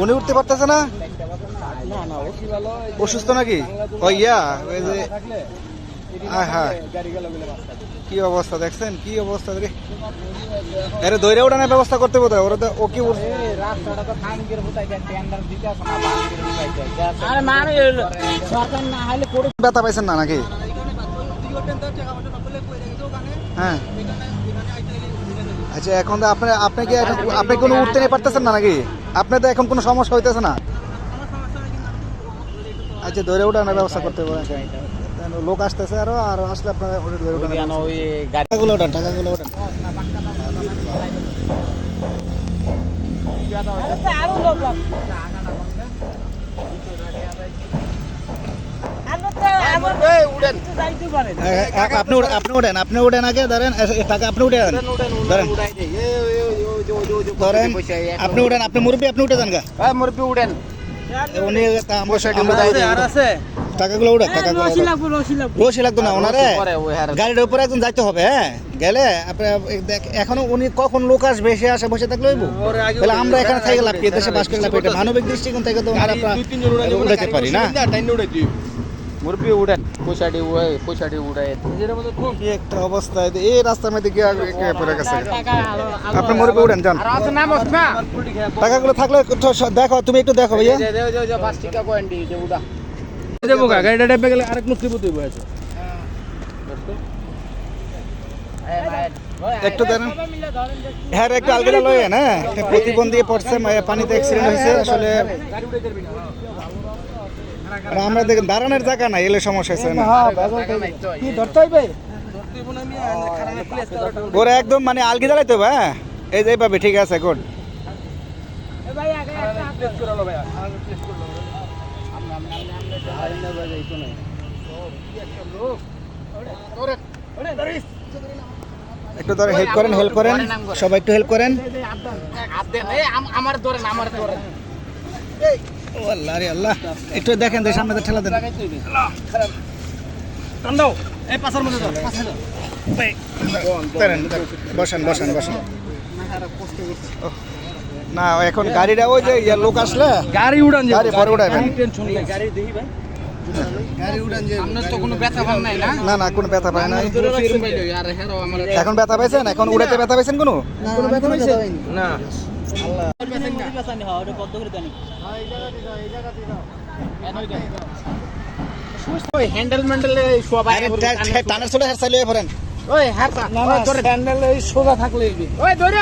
উনি উঠতে পারতেছে না? না না ওষুধ ভালো। অসুস্থ নাকি? ও ইয়া ওই যে হ্যাঁ হ্যাঁ। গাড়ি গেল বলে রাস্তা কি অবস্থা দেখছেন? কি অবস্থা রে? আরে দৈরে ওঠানোর ব্যবস্থা করতে বোধ হয়। ওরা তো ও কি ব্যথা পাইছেন না নাকি? হ্যাঁ। আচ্ছা এখন তো আপনি আপনি কি এখন আপনি কোনো উঠতে নিয়ে পারতেছেন না নাকি? আপনি তো এখন কোনো সমস্যা হইতেছে না? আচ্ছা দৌড়ে ওঠানোর ব্যবস্থা করতে পারেন লোক আসতেছে আরও আর আসলে আপনার ওই ওঠান টাকাগুলো ওঠান। আপনি উঠ- আপনি ওঠেন আপনি ওঠেন আগে ধরেন টাকা আপনি উঠে যান ধরেন ধরেন আপনি উঠেন আপনি মুরব্বী আপনি উঠে যান গা মুরব্বী উনি টাকাগুলো উঠে হ্যাঁ, টাকাগুলো রশি উঠান। লাগতো না ওনারে গাড়ির উপরে একজন যাইতে হবে হ্যাঁ? গেলে আপনি দেখ এখনও উনি কখন লোক আসবে সে আসে বসে থাকলে হইব? তাহলে আমরা এখানে থেকে লাভ কি? দেশে বাস করে লাভ এটা মানবিক দৃষ্টিকোণ থেকে তো আমরা উঠাতে পারি না? মুরব্বী উড়েন পয়সাটি উড়ে পয়সাটি উড়ে কি একটা অবস্থা এই- রাস্তার মধ্যে গিয়ে পড়ে গেছে। আপনি মুরব্বী উঠেন যান। টাকাগুলো থাকলে দেখো তুমি একটু দেখো ভাইয়া। দেবো গা গাড়িটা ডেবে গেলে আরেক মুসলিম তুই বসে। একটু ধরেন হ্যাঁ একটু আলগিরা লয়ে না একটা প্রতিবন্ধী পড়ছে পানিতে অ্যাক্সিডেন্ট হয়েছে আসলে আমরা দেখেন দাঁড়ানোর জায়গা নাই এলে সমস্যা হয়েছে না কি ধরতে হইবে ওরা একদম মানে আলগি দাঁড়াইতে হবে হ্যাঁ এই যে এইভাবে ঠিক আছে গুড ভাই একটা ধরে হেল্প করেন হেল্প করেন। সবাই একটু হেল্প করেন। আমার ধরেন আমার ধরেন আল্লাহ রে আল্লাহ। একটু দেখেন সামনে ঠেলা দেন। বসেন বসেন বসেন। না এখন গাড়িটা ওই যে লোক আসলে গাড়ি উড়ান গাড়ি পরে টেনশন গাড়ি দেখি ভাই। না? না না কোনো ব্যথা পায় নাই। এখন ব্যথা পাইছেন? এখন উড়াতে ব্যথা পাইছেন কোনো? না হয় হ্যান্ডেল ম্যান্ডেল সবাই টানার ছোট হেয়ার চালিয়ে পড়েন। ওই হারটা ওই ধরে হ্যান্ডেল এই সোজা থাকলে ওই ধরে।